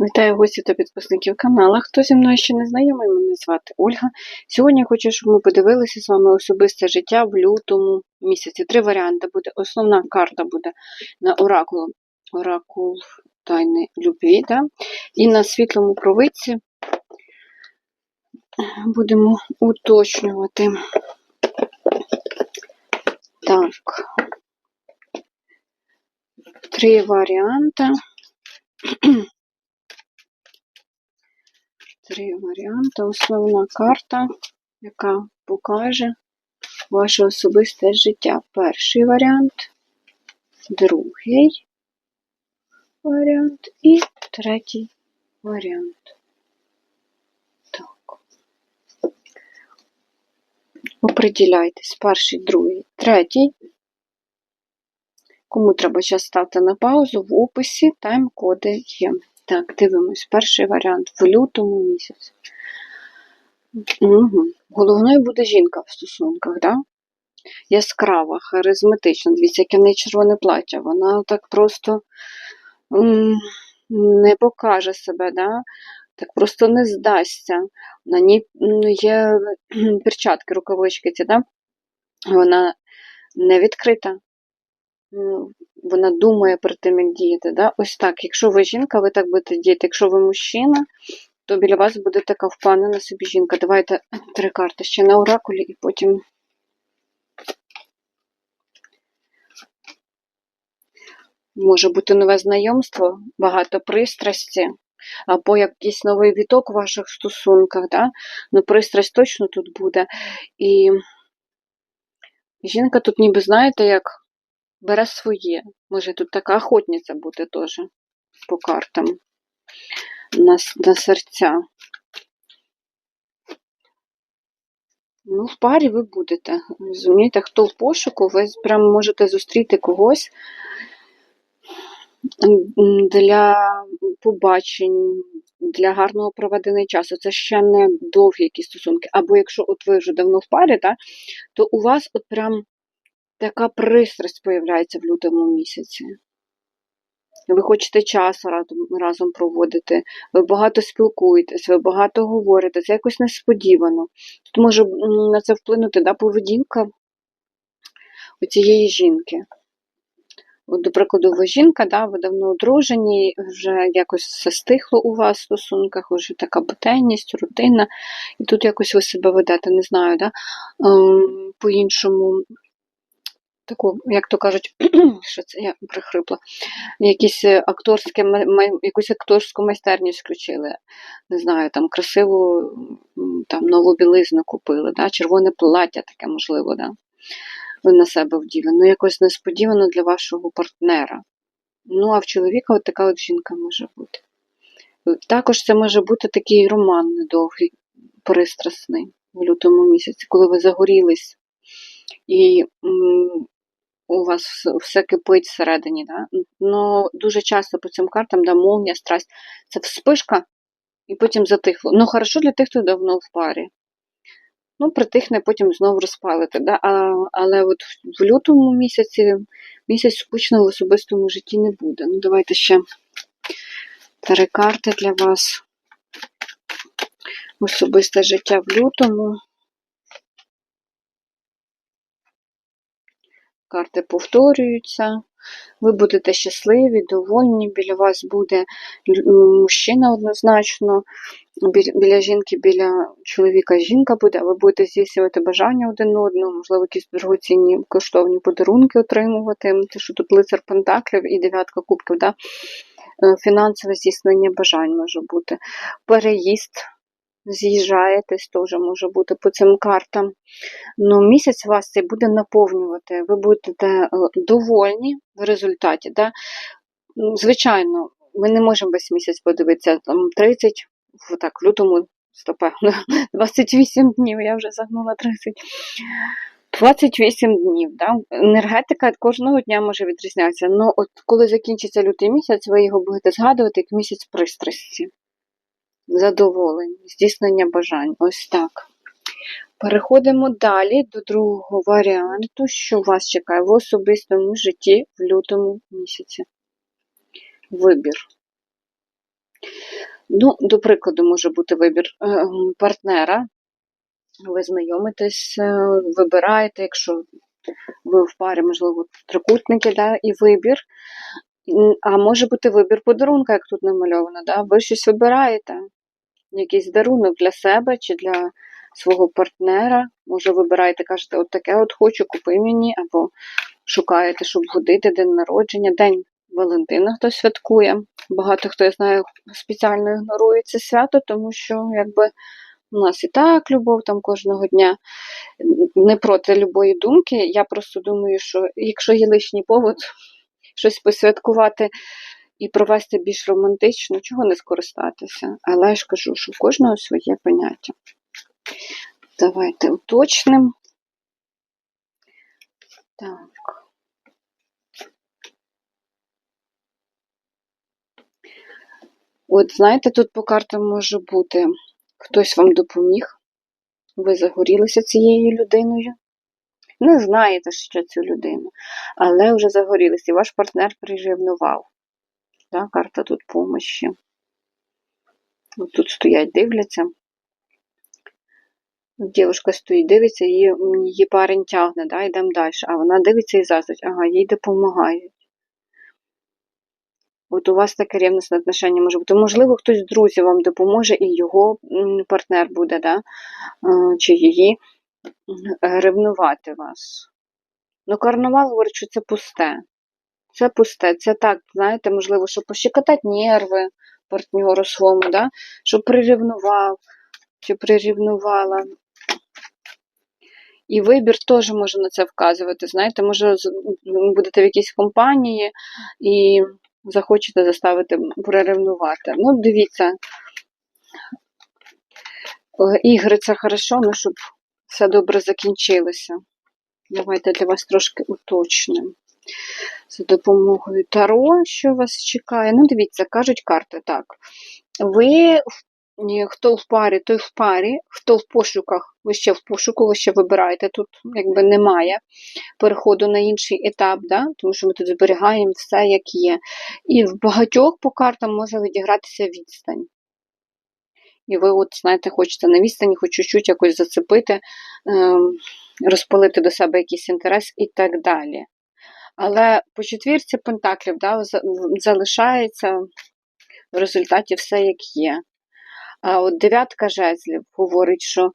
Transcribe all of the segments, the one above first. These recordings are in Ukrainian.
Вітаю гості та підписників каналу. Хто зі мною ще не знайомий, мене звати Ольга. Сьогодні я хочу, щоб ми подивилися з вами особисте життя в лютому місяці. Три варіанти буде. Основна карта буде на оракул, оракул тайни любві. Да? І на світлому провидці будемо уточнювати. Так. Три варіанти. Три варіанти. Основна карта, яка покаже ваше особисте життя. Перший варіант, другий варіант і третій варіант. Так. Оприділяйтесь. Перший, другий, третій. Кому треба час ставте на паузу, в описі тайм-коди є. Так, дивимось. Перший варіант в лютому місяці. Угу. Головною буде жінка в стосунках, да? Яскрава, харизматична. Дивіться, яке в неї червоне плаття. Вона так просто не покаже себе, да? так просто не здасться. На ній є перчатки, рукавички ці, да? вона не відкрита. М, Вона думає про тим, як діяти. Да? Ось так. Якщо ви жінка, ви так будете діяти. Якщо ви мужчина, то біля вас буде така впевнена собі жінка. Давайте три карти ще на оракулі і потім. Може бути нове знайомство, багато пристрасті, або якийсь новий віток у ваших стосунках. Да? Ну, пристрасть точно тут буде. І жінка тут, ніби, знаєте, як бере своє. Може тут така охотниця бути теж по картам на, на серця. Ну, в парі ви будете. Розумієте, хто в пошуку, ви прямо можете зустріти когось для побачень, для гарного проведення часу. Це ще не довгі якісь стосунки. Або якщо от ви вже давно в парі, так, то у вас от прям така пристрасть появляється в лютому місяці. Ви хочете час разом, проводити, ви багато спілкуєтесь, ви багато говорите, це якось несподівано. Тут може на це вплинути да, поведінка у цієї жінки. От, До прикладу, ви жінка, да, ви давно одружені, вже якось все стихло у вас в стосунках, вже така буденність, рутина, і тут якось ви себе ведете, не знаю, да, ем, по-іншому таку, як то кажуть, що це я прихрипла, якісь акторське, якусь акторську майстерність включили. Не знаю, там красиву там, нову білизну купили, да? червоне плаття таке можливо, да? ви на себе вділи. Ну, якось несподівано для вашого партнера. Ну, а в чоловіка от така от жінка може бути. Також це може бути такий роман недовгий, пристрасний в лютому місяці, коли ви загорілись. І у вас все кипить всередині. Да? Ну, Дуже часто по цим картам да, молния, страсть. Це вспишка і потім затихло. Ну, хорошо для тих, хто давно в парі. Ну, притихне, потім знову розпалити. Да? А, Але от в лютому місяці місяць скучно в особистому житті не буде. Ну, Давайте ще три карти для вас. Особисте життя в лютому. Карти повторюються. Ви будете щасливі, довольні, біля вас буде мужчина однозначно, біля жінки, біля чоловіка жінка буде, ви будете здійснювати бажання один одного, можливо, якісь дорогоцінні коштовні подарунки отримувати, те, що тут лицар Пентаклів і дев'ятка кубків, да? Е, фінансове здійснення бажань може бути, переїзд з'їжджаєтесь, теж може бути по цим картам. Ну, Місяць вас це буде наповнювати, ви будете е, довольні в результаті. Да? Звичайно, ми не можемо весь місяць подивитися там 30, так, в лютому, стопе, 28 днів, я вже загнула 30. 28 днів. Да? Енергетика кожного дня може відрізнятися. Ну, от коли закінчиться лютий місяць, ви його будете згадувати як місяць пристрасті задоволення, здійснення бажань. Ось так. Переходимо далі до другого варіанту, що вас чекає в особистому житті в лютому місяці. Вибір. Ну, до прикладу, може бути вибір е, партнера. Ви знайомитесь, е, вибираєте, якщо ви в парі, можливо, трикутники, да, і вибір. А може бути вибір подарунка, як тут намальовано. Да? Ви щось вибираєте, якийсь дарунок для себе чи для свого партнера. Може, вибираєте, кажете, от таке от хочу, купи мені, або шукаєте, щоб годити день народження, день Валентина хтось святкує. Багато хто я знаю спеціально ігнорує це свято, тому що якби у нас і так любов там кожного дня. Не проти любої думки. Я просто думаю, що якщо є лишній повод щось посвяткувати і провести більш романтично, чого не скористатися. Але я ж кажу, що в кожного своє поняття. Давайте уточнимо. Так. От знаєте, тут по картам може бути хтось вам допоміг, ви загорілися цією людиною. Не знаєте ще цю людину, але вже загорілися, і ваш партнер прирівнував. Так, карта тут помощі. Тут стоять, дивляться. Дівчинка стоїть, дивиться, її, її парень тягне, да, йдемо далі. А вона дивиться і заздрить, ага, їй допомагають. От у вас таке рівнесне отношення може бути. Можливо, хтось з друзів вам допоможе, і його партнер буде, да? е, чи її ревнувати вас. Ну, карнавал говорить, що це пусте. Це пусте. Це так, знаєте, можливо, щоб пощекотати нерви партнеру своєму, да? щоб прирівнував чи прирівнувала. І вибір теж може на це вказувати. Знаєте, може, будете в якійсь компанії і захочете заставити приревнувати. Ну, дивіться, е, ігри це хорошо, ну щоб все добре закінчилося. Давайте для вас трошки уточнимо. За допомогою Таро, що вас чекає. Ну, дивіться, кажуть карти так. Ви, хто в парі, той в парі, хто в пошуках, ви ще в пошуку, ви ще вибираєте. Тут якби немає переходу на інший етап, да? тому що ми тут зберігаємо все, як є. І в багатьох по картам може відігратися відстань. І ви, от, знаєте, хочете на відстані, хоч чуть-чуть якось зацепити, ем, розпалити до себе якийсь інтерес і так далі. Але по четвірці пентаклів да, залишається в результаті все як є. А от дев'ятка жезлів говорить, що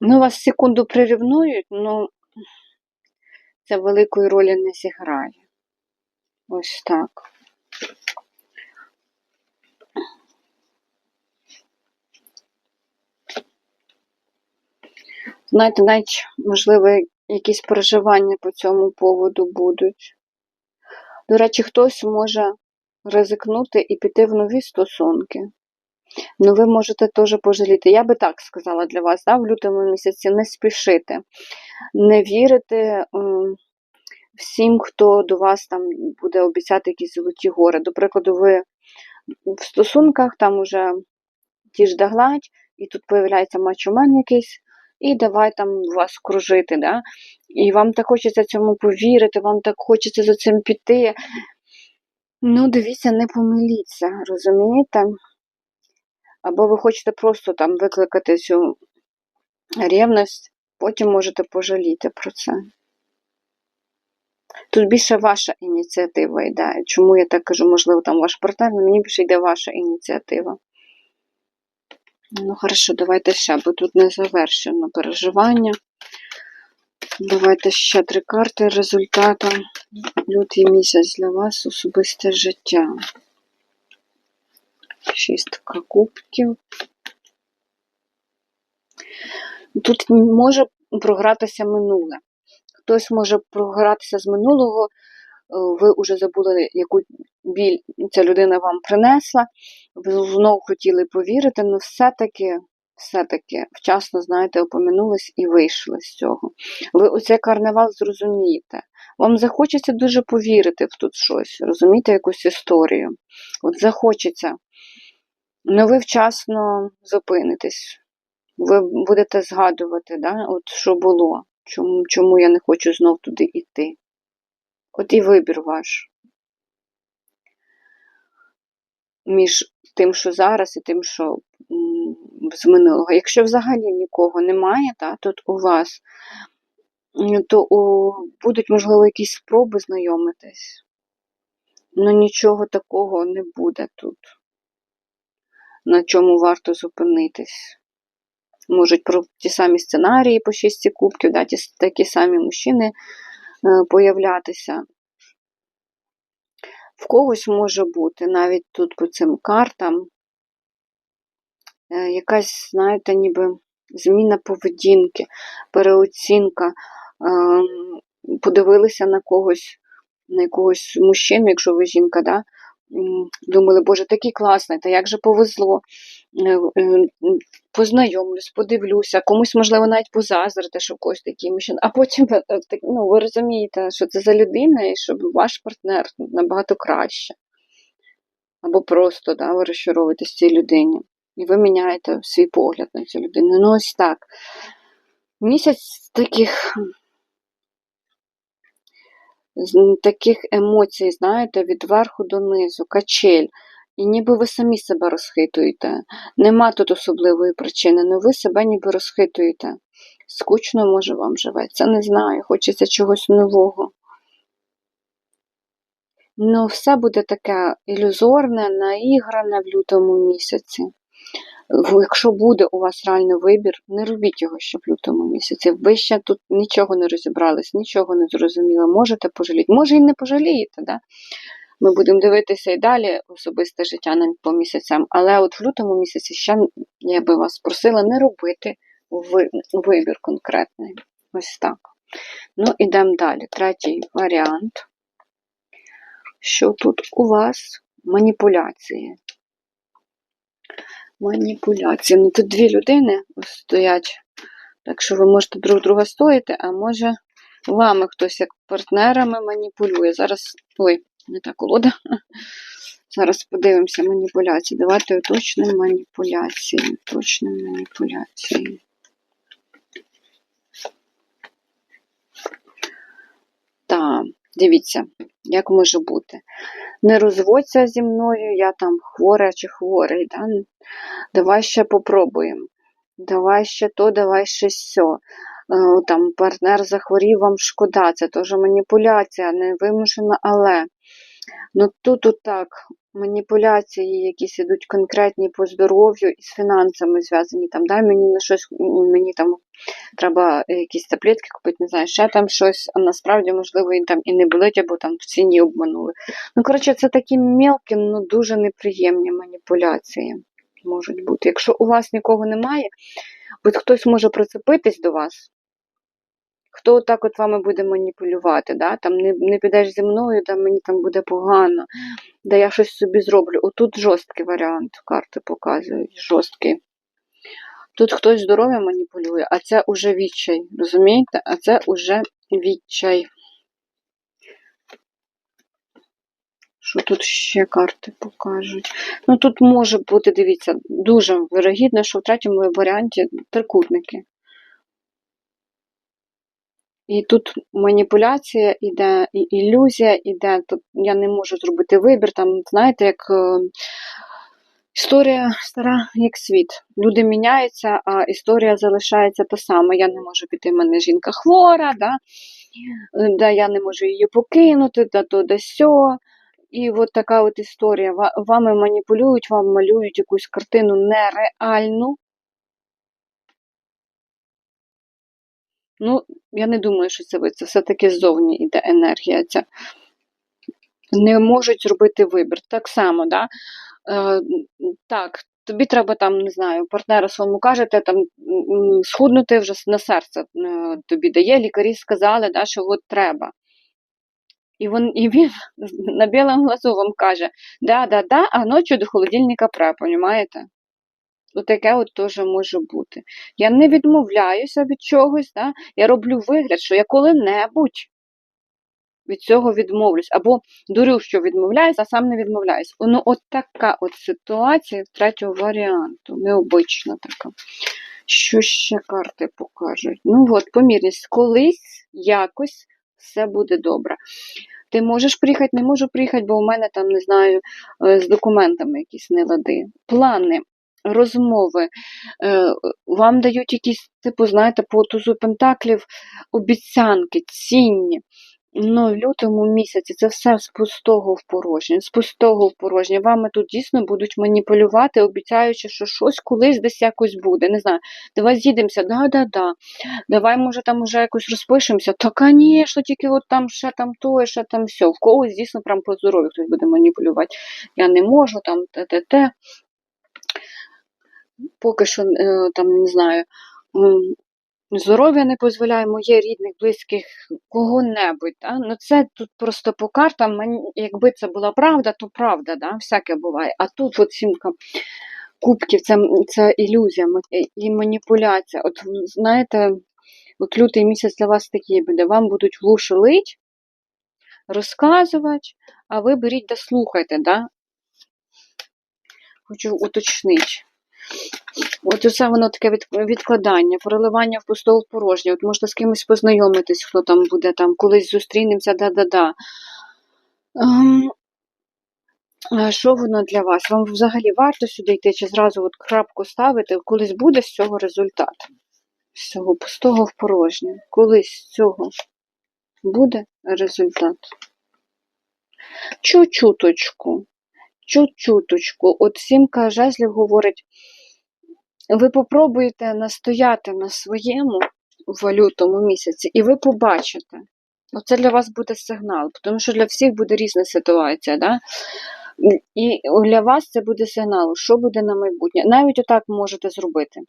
ну, вас секунду прирівнують, ну це великої ролі не зіграє. Ось так. Знаєте, навіть, можливо, якісь переживання по цьому поводу будуть. До речі, хтось може ризикнути і піти в нові стосунки. Ну, ви можете теж пожаліти. Я би так сказала для вас, да, в лютому місяці не спішити, не вірити всім, хто до вас там буде обіцяти якісь золоті гори. До прикладу, ви в стосунках там уже ті ж даглать, і тут появляється мачомен якийсь, і давай там вас кружити, да? і вам так хочеться цьому повірити, вам так хочеться за цим піти. Ну, дивіться, не помиліться, розумієте? Або ви хочете просто там викликати цю рівність, потім можете пожаліти про це. Тут більше ваша ініціатива йде. Чому я так кажу, можливо, там ваш партнер, але мені більше йде ваша ініціатива. Ну, хорошо, давайте ще, бо тут не завершено переживання. Давайте ще три карти результатом. Лютий місяць для вас особисте життя. Шістка кубків. Тут може програтися минуле. Хтось може програтися з минулого, е, ви вже забули, яку біль ця людина вам принесла, ви знову хотіли повірити, але все-таки, все-таки вчасно, знаєте, опоминулись і вийшли з цього. Ви оцей карнавал зрозумієте. Вам захочеться дуже повірити в тут щось, розумієте, якусь історію. От захочеться. але ви вчасно зупинитесь. Ви будете згадувати, да, от що було, чому, чому я не хочу знов туди йти. От і вибір ваш. Між тим, що зараз, і тим, що з минулого. Якщо взагалі нікого немає, та, тут у вас, то у, будуть, можливо, якісь спроби знайомитись. Ну нічого такого не буде тут, на чому варто зупинитись. Можуть про ті самі сценарії по шісті кубків, да, ті, такі самі мужчини е, появлятися. В когось може бути навіть тут по цим картам е, якась, знаєте, ніби зміна поведінки, переоцінка. Ем, Подивилися на когось, на якогось мужчину, якщо ви жінка, да? Думали, боже, такий класний, та як же повезло. Е, е, Познайомлюсь, подивлюся, комусь, можливо, навіть позазрити, що когось такий мужчина. А потім е, ну, ви розумієте, що це за людина, і щоб ваш партнер набагато краще. Або просто да, ви розчаровуєтесь цій людині. І ви міняєте свій погляд на цю людину. Ну, ось так. Місяць таких, таких емоцій, знаєте, від верху до низу, качель. І ніби ви самі себе розхитуєте. Нема тут особливої причини, але ви себе ніби розхитуєте. Скучно, може, вам живеться, не знаю, хочеться чогось нового. Ну, все буде таке ілюзорне, наігране в лютому місяці. Якщо буде у вас реально вибір, не робіть його ще в лютому місяці. Ви ще тут нічого не розібрались, нічого не зрозуміли. Можете пожаліти. Може і не пожалієте, да? Ми будемо дивитися і далі особисте життя нам по місяцям. Але от в лютому місяці ще я би вас просила не робити вибір конкретний. Ось так. Ну, ідемо далі. Третій варіант. Що тут у вас? Маніпуляції. Маніпуляції. Ну, тут дві людини стоять, так що ви можете друг друга стоїти, а може вами хтось як партнерами маніпулює. Зараз. Ой, не та колода. Зараз подивимося маніпуляції. Давайте уточнимо маніпуляції. Уточнимо маніпуляції. Так, дивіться, як може бути. Не розводься зі мною, я там хвора чи хворий. Да? Давай ще попробуємо. Давай ще то, давай ще сьо. Е, Там партнер захворів, вам шкода. Це теж маніпуляція, не вимушена, але. Ну тут отак, маніпуляції якісь ідуть конкретні по здоров'ю і з фінансами зв'язані. Там дай мені на щось, мені там треба якісь таблетки купити, не знаю, ще там щось, а насправді, можливо, і там і не болить, або там в ціні обманули. Ну, коротше, це такі мелкі, ну дуже неприємні маніпуляції можуть бути. Якщо у вас нікого немає, от хтось може прицепитись до вас. Хто так от вами буде маніпулювати, да? там не, не підеш зі мною, да мені там буде погано, да я щось собі зроблю. Отут жорсткий варіант, карти показують, жорсткий. Тут хтось здоров'я маніпулює, а це уже відчай, розумієте? А це уже відчай. Що тут ще карти покажуть? Ну тут може бути, дивіться, дуже вирогідно, що в третьому варіанті трикутники. І тут маніпуляція іде, і ілюзія іде. Тут я не можу зробити вибір. Там, знаєте, як е, історія стара, як світ. Люди міняються, а історія залишається та сама. Я не можу піти, в мене жінка хвора, да? Да, я не можу її покинути, да то да сьо. І от така от історія. Вами маніпулюють, вам малюють якусь картину нереальну. Ну, я не думаю, що це ви. Це все-таки ззовні йде енергія ця. Не можуть зробити вибір. Так само, да? Е, так, тобі треба там, не знаю, партнера своєму кажете, там схуднути вже на серце е, тобі дає. Лікарі сказали, да, що от треба. І він, і він на білому глазу вам каже: да, да, да, а ночі до холодильника пре, понімаєте? Таке от теж може бути. Я не відмовляюся від чогось, да? я роблю вигляд, що я коли-небудь від цього відмовлюсь. Або дурю, що відмовляюсь, а сам не відмовляюсь. Ну, от така от ситуація третього варіанту, необична така. Що ще карти покажуть? Ну от, помірність, колись якось все буде добре. Ти можеш приїхати, не можу приїхати, бо у мене там, не знаю, е, з документами якісь нелади. Плани, розмови. Е, Вам дають якісь, типу, знаєте, по тузу пентаклів обіцянки, цінні. Ну, в лютому місяці це все з пустого в порожнє, з пустого в порожнє. Вами тут дійсно будуть маніпулювати, обіцяючи, що щось колись десь якось буде. Не знаю, давай з'їдемося, да-да-да. Давай, може, там уже якось розпишемося. Та, звісно, тільки от там ще там то, ще там все. В когось дійсно прям по здоров'ю хтось буде маніпулювати. Я не можу, там те-те-те. Поки що, е, там, не знаю. Здоров'я не дозволяє моє рідних, близьких, кого-небудь. Да? Ну це тут просто по картам, мені- якби це була правда, то правда, да? всяке буває. А тут от сімка кубків, це, це ілюзія і маніпуляція. От знаєте, от лютий місяць для вас такий буде. Вам будуть в розказувати, а ви беріть да слухайте, да? Хочу уточнити. От усе воно таке від, відкладання, проливання в пустого порожнє. От можна з кимось познайомитись, хто там буде, там колись зустрінемося, да-да-да. Ем, що воно для вас? Вам взагалі варто сюди йти, чи зразу от крапку ставити, колись буде з цього результат? З цього пустого в порожнє. Колись з цього буде результат. Чуть-чуточку. Чуть-чуточку. От сімка жезлів говорить, ви попробуєте настояти на своєму в лютому місяці, і ви побачите. Оце для вас буде сигнал, тому що для всіх буде різна ситуація. Да? І для вас це буде сигнал, що буде на майбутнє. Навіть отак можете зробити.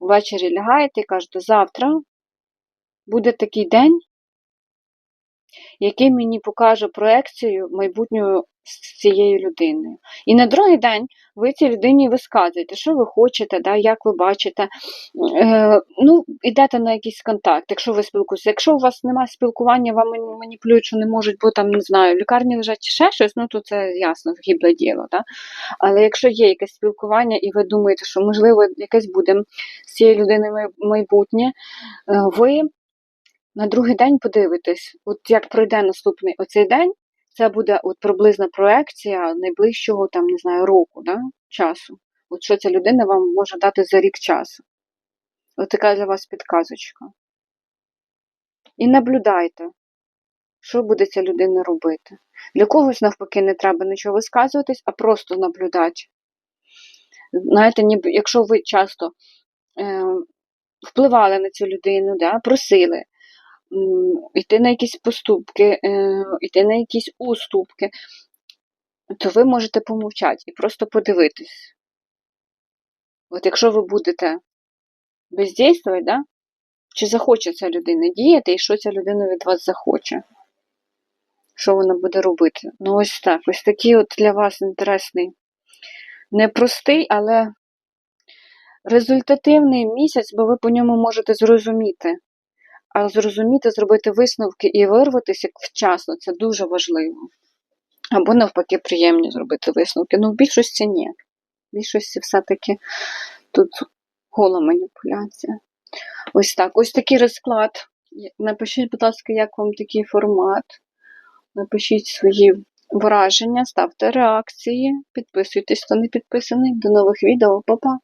Ввечері лягаєте і кажете, завтра буде такий день, який мені покаже проекцію майбутнього з цією людиною. І на другий день ви цій людині висказуєте, що ви хочете, да, як ви бачите. Е, ну, йдете на якийсь контакт, якщо ви спілкуєтеся. Якщо у вас немає спілкування, вам мані- маніпулюють, що не можуть, бо там, не знаю, в лікарні лежать ще щось, ну то це ясно, гібле діло. Да? Але якщо є якесь спілкування, і ви думаєте, що можливо якесь буде з цією людиною майбутнє, е, ви на другий день подивитесь, от як пройде наступний оцей день, це буде от приблизна проекція найближчого там, не знаю, року, да, часу. От що ця людина вам може дати за рік часу. От така для вас підказочка. І наблюдайте, що буде ця людина робити. Для когось, навпаки, не треба нічого висказуватись, а просто наблюдати. Знаєте, ніби якщо ви часто е, впливали на цю людину, да, просили йти на якісь поступки, е, йти на якісь уступки, то ви можете помовчати і просто подивитись. От якщо ви будете бездействувати, да, чи захоче ця людина діяти, і що ця людина від вас захоче? Що вона буде робити? Ну, ось так. Ось такий от для вас інтересний, непростий, але результативний місяць, бо ви по ньому можете зрозуміти. А зрозуміти, зробити висновки і вирватися вчасно це дуже важливо. Або навпаки, приємні зробити висновки. Ну, в більшості ні. В більшості все-таки тут гола маніпуляція. Ось так. Ось такий розклад. Напишіть, будь ласка, як вам такий формат. Напишіть свої враження, ставте реакції, підписуйтесь, хто не підписаний. До нових відео, Па-па!